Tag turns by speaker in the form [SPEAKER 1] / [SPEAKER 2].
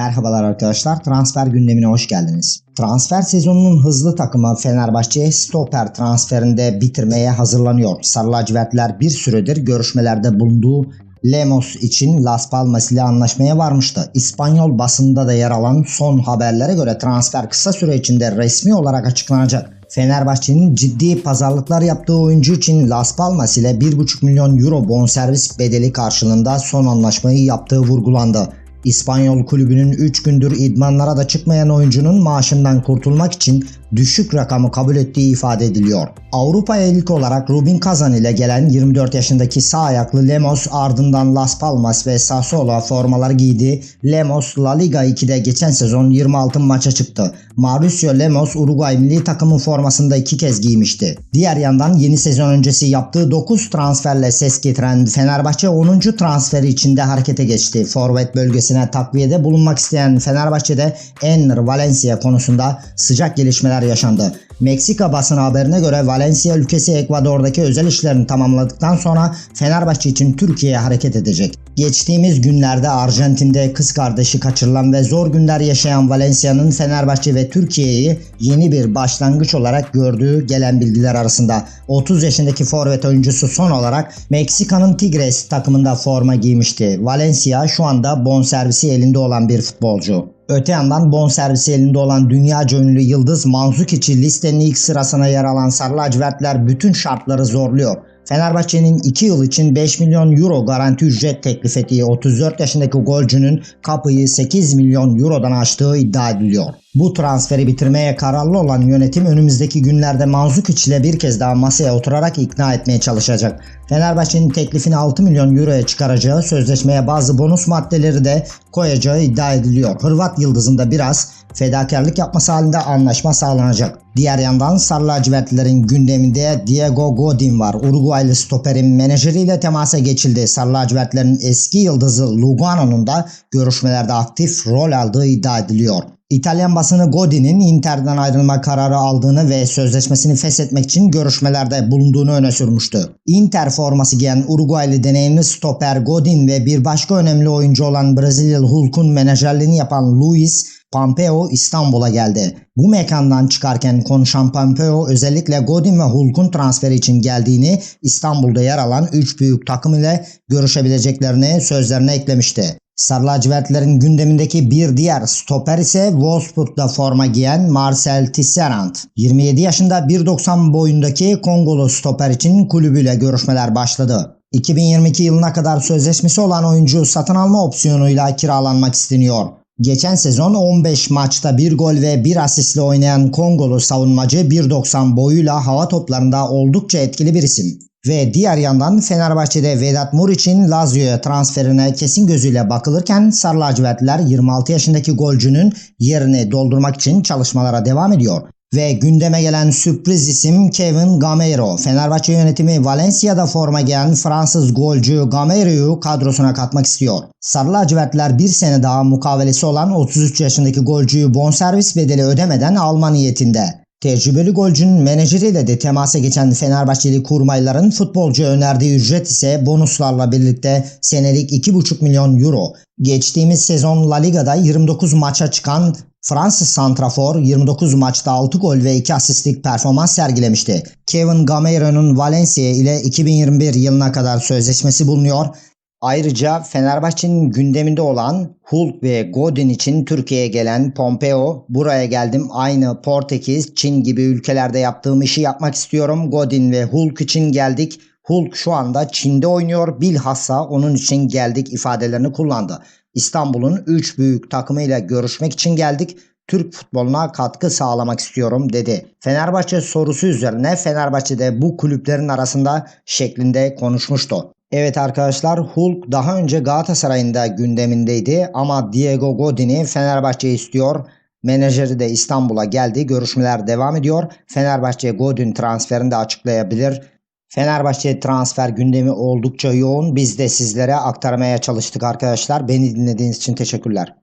[SPEAKER 1] Merhabalar arkadaşlar. Transfer gündemine hoş geldiniz. Transfer sezonunun hızlı takımı Fenerbahçe stoper transferinde bitirmeye hazırlanıyor. Sarı lacivertler bir süredir görüşmelerde bulunduğu Lemos için Las Palmas ile anlaşmaya varmıştı. İspanyol basında da yer alan son haberlere göre transfer kısa süre içinde resmi olarak açıklanacak. Fenerbahçe'nin ciddi pazarlıklar yaptığı oyuncu için Las Palmas ile 1,5 milyon euro bonservis bedeli karşılığında son anlaşmayı yaptığı vurgulandı. İspanyol kulübünün 3 gündür idmanlara da çıkmayan oyuncunun maaşından kurtulmak için düşük rakamı kabul ettiği ifade ediliyor. Avrupa'ya ilk olarak Rubin Kazan ile gelen 24 yaşındaki sağ ayaklı Lemos ardından Las Palmas ve Sassuolo formaları giydi. Lemos La Liga 2'de geçen sezon 26 maça çıktı. Mauricio Lemos Uruguay milli takımın formasında iki kez giymişti. Diğer yandan yeni sezon öncesi yaptığı 9 transferle ses getiren Fenerbahçe 10. transferi içinde harekete geçti. Forvet bölgesine takviyede bulunmak isteyen Fenerbahçe'de Enner Valencia konusunda sıcak gelişmeler yaşandı. Meksika basını haberine göre Valencia ülkesi Ekvador'daki özel işlerini tamamladıktan sonra Fenerbahçe için Türkiye'ye hareket edecek. Geçtiğimiz günlerde Arjantin'de kız kardeşi kaçırılan ve zor günler yaşayan Valencia'nın Fenerbahçe ve Türkiye'yi yeni bir başlangıç olarak gördüğü gelen bilgiler arasında 30 yaşındaki forvet oyuncusu son olarak Meksika'nın Tigres takımında forma giymişti. Valencia şu anda bonservisi elinde olan bir futbolcu. Öte yandan bonservisi elinde olan dünyaca ünlü yıldız Manzukic'i listenin ilk sırasına yer alan Sarı lacivertler bütün şartları zorluyor. Fenerbahçe'nin 2 yıl için 5 milyon euro garanti ücret teklif ettiği 34 yaşındaki golcünün kapıyı 8 milyon eurodan açtığı iddia ediliyor. Bu transferi bitirmeye kararlı olan yönetim önümüzdeki günlerde Manzukic ile bir kez daha masaya oturarak ikna etmeye çalışacak. Fenerbahçe'nin teklifini 6 milyon euroya çıkaracağı sözleşmeye bazı bonus maddeleri de koyacağı iddia ediliyor. Hırvat yıldızında biraz fedakarlık yapması halinde anlaşma sağlanacak. Diğer yandan Sarı lacivertlilerin gündeminde Diego Godin var. Uruguaylı stoperin menajeriyle temasa geçildi. Sarı lacivertlerin eski yıldızı Lugano'nun da görüşmelerde aktif rol aldığı iddia ediliyor. İtalyan basını Godin'in Inter'den ayrılma kararı aldığını ve sözleşmesini feshetmek için görüşmelerde bulunduğunu öne sürmüştü. Inter forması giyen Uruguaylı deneyimli stoper Godin ve bir başka önemli oyuncu olan Brezilyalı Hulk'un menajerliğini yapan Luis Pompeo İstanbul'a geldi. Bu mekandan çıkarken konuşan Pompeo özellikle Godin ve Hulk'un transferi için geldiğini İstanbul'da yer alan 3 büyük takım ile görüşebileceklerini sözlerine eklemişti. Sarı lacivertlerin gündemindeki bir diğer stoper ise Wolfsburg'da forma giyen Marcel Tisserand. 27 yaşında 1.90 boyundaki Kongolu stoper için kulübüyle görüşmeler başladı. 2022 yılına kadar sözleşmesi olan oyuncu satın alma opsiyonuyla kiralanmak isteniyor. Geçen sezon 15 maçta 1 gol ve 1 asistle oynayan Kongolu savunmacı 1.90 boyuyla hava toplarında oldukça etkili bir isim. Ve diğer yandan Fenerbahçe'de Vedat Muriç'in Lazio'ya transferine kesin gözüyle bakılırken Sarı lacivertliler 26 yaşındaki golcünün yerini doldurmak için çalışmalara devam ediyor. Ve gündeme gelen sürpriz isim Kevin Gameiro. Fenerbahçe yönetimi Valencia'da forma giyen Fransız golcü Gameiro'yu kadrosuna katmak istiyor. Sarı lacivertler bir sene daha mukavelesi olan 33 yaşındaki golcüyü bonservis bedeli ödemeden alma niyetinde. Tecrübeli golcünün menajeriyle de temasa geçen Fenerbahçeli kurmayların futbolcu önerdiği ücret ise bonuslarla birlikte senelik 2,5 milyon euro. Geçtiğimiz sezon La Liga'da 29 maça çıkan Fransız santrafor 29 maçta 6 gol ve 2 asistlik performans sergilemişti. Kevin Gameiro'nun Valencia ile 2021 yılına kadar sözleşmesi bulunuyor. Ayrıca Fenerbahçe'nin gündeminde olan Hulk ve Godin için Türkiye'ye gelen Pompeo buraya geldim aynı Portekiz, Çin gibi ülkelerde yaptığım işi yapmak istiyorum. Godin ve Hulk için geldik. Hulk şu anda Çin'de oynuyor bilhassa onun için geldik ifadelerini kullandı. İstanbul'un 3 büyük takımıyla görüşmek için geldik. Türk futboluna katkı sağlamak istiyorum dedi. Fenerbahçe sorusu üzerine Fenerbahçe'de bu kulüplerin arasında şeklinde konuşmuştu. Evet arkadaşlar Hulk daha önce Galatasaray'ın da gündemindeydi ama Diego Godin'i Fenerbahçe istiyor. Menajeri de İstanbul'a geldi. Görüşmeler devam ediyor. Fenerbahçe Godin transferini de açıklayabilir. Fenerbahçe transfer gündemi oldukça yoğun. Biz de sizlere aktarmaya çalıştık arkadaşlar. Beni dinlediğiniz için teşekkürler.